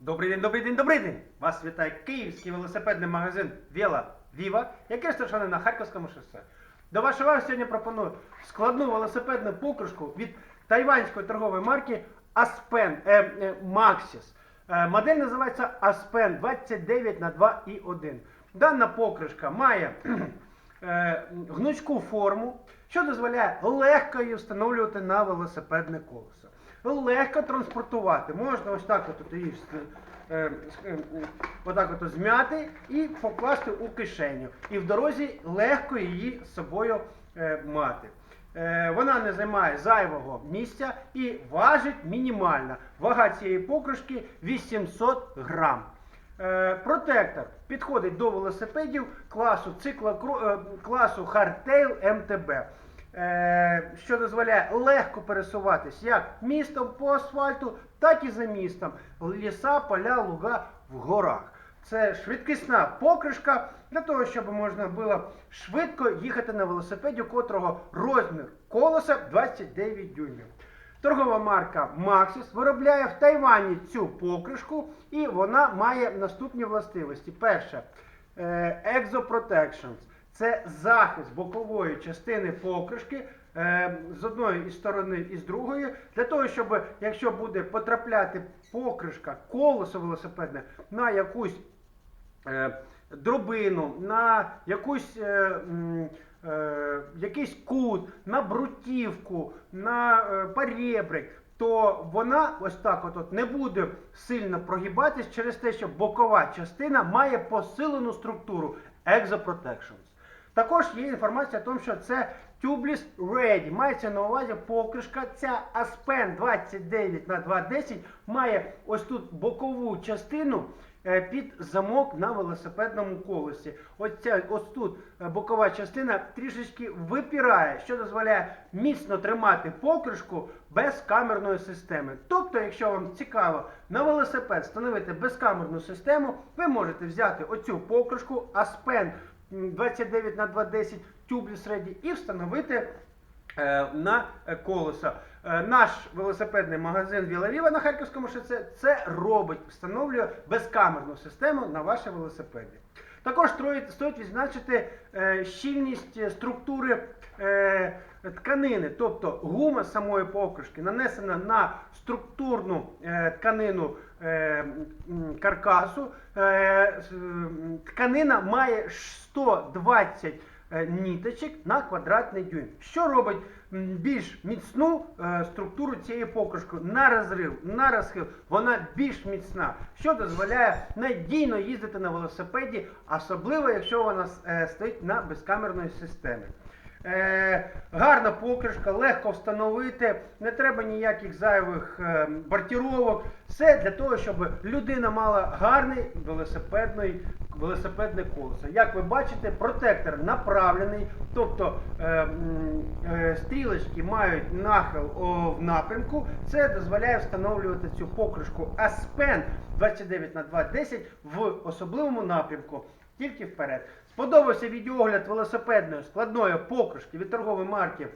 Добрий день, добрий день, добрий день! Вас вітає київський велосипедний магазин Віла Віва, який розташований на Харківському шосе. До вашої уваги сьогодні пропоную складну велосипедну покришку від тайванської торгової марки Aspen е, е, Maxis. Е, модель називається Aspen 29 на 2,1. Дана покришка має е, гнучку форму, що дозволяє легко її встановлювати на велосипедне колесо. Легко транспортувати. Можна ось так от її е, е, е, отак от змяти і покласти у кишеню. І в дорозі легко її з собою мати. Вона не займає зайвого місця і важить мінімально. Вага цієї покришки 800 грам. Протектор підходить до велосипедів класу е, класу Hardtail е, що дозволяє легко пересуватись як містом по асфальту, так і за містом. Ліса, поля, луга в горах. Це швидкісна покришка для того, щоб можна було швидко їхати на велосипеді, у котрого розмір колеса 29 дюймів. Торгова марка Maxis виробляє в Тайвані цю покришку, і вона має наступні властивості. Перше, е, Protections. Це захист бокової частини покришки е, з одної із сторони і з другої, для того, щоб якщо буде потрапляти покришка, колесо велосипедне на якусь е, дробину, на якусь, е, е, якийсь кут, на брутівку, на е, поребрик, то вона ось так от, от не буде сильно прогибатись через те, що бокова частина має посилену структуру Exoprotections. Також є інформація о тому, що це Tubeless Ready. Мається на увазі покришка. Ця Aspen 29 на 210 має ось тут бокову частину е, під замок на велосипедному колесі. Ось, ця, ось тут е, бокова частина трішечки випирає, що дозволяє міцно тримати покришку без камерної системи. Тобто, якщо вам цікаво на велосипед встановити безкамерну систему, ви можете взяти оцю покришку Aspen 29 на 210 тюблі середні і встановити е, на колеса. Е, Наш велосипедний магазин Вілавіва на Харківському шосе це робить, встановлює безкамерну систему на ваші велосипеді. Також стоїть, відзначити е, щільність е, структури е, тканини, тобто гума самої покришки нанесена на структурну е, тканину е, каркасу. Е, тканина має 120 е, ніточок на квадратний дюйм, що робить більш міцну структуру цієї покришки на розрив, на розхил. Вона більш міцна, що дозволяє надійно їздити на велосипеді, особливо якщо вона стоїть на безкамерної системі. Гарна покришка, легко встановити, не треба ніяких зайвих е, бортіровок. Все для того, щоб людина мала гарний велосипедний, велосипедне колесо. Як ви бачите, протектор направлений, тобто е, е, стрілочки мають нахил о, в напрямку. Це дозволяє встановлювати цю покришку Aspen 29 на 210 в особливому напрямку. Тільки вперед. Сподобався відеогляд велосипедної складної покришки від торгової марки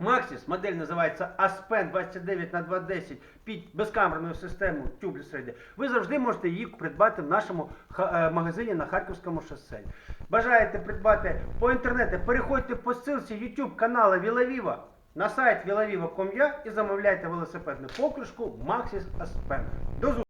Maxis. Модель називається Aspen 29 на 210 під безкамерною системою Tubeless Ready. Ви завжди можете її придбати в нашому е, магазині на Харківському шосе. Бажаєте придбати по інтернету, переходьте по ссылці YouTube каналу Вілавіва на сайт vilaviva.com.ua і замовляйте велосипедну покришку Maxis Aspen. До зустрічі!